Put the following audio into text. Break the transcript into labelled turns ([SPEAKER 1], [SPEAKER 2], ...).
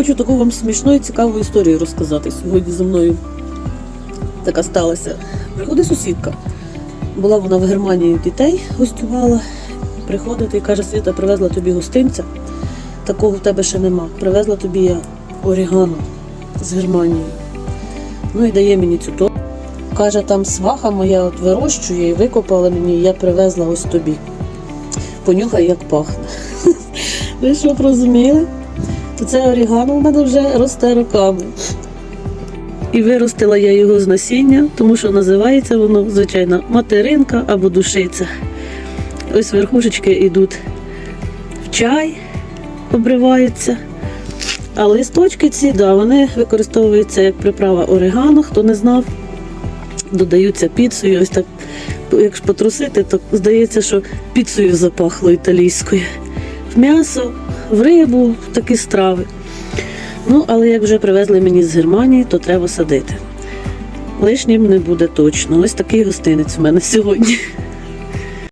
[SPEAKER 1] хочу таку вам смішну і цікаву історію розказати. Сьогодні зі мною така сталася. Приходить сусідка. Була вона в Германії дітей, гостювала. Приходить і каже, Світа, привезла тобі гостинця. Такого в тебе ще нема. Привезла тобі я орігано з Германії. Ну і дає мені цю торбу. Каже, там сваха моя от вирощує і викопала мені, і я привезла ось тобі. Понюхай, як пахне. Ви що розуміли? То це орігано в мене вже росте роками. І виростила я його з насіння, тому що називається воно, звичайно, материнка або душиця. Ось верхушечки йдуть в чай, обриваються. А листочки ці, да, вони використовуються як приправа орегано, хто не знав, додаються піцею. Ось так, якщо потрусити, то здається, що піцею запахло італійською. В м'ясо, в рибу, в такі страви. Ну, але як вже привезли мені з Германії, то треба садити. Лишнім не буде точно. Ось такий гостинець у мене сьогодні.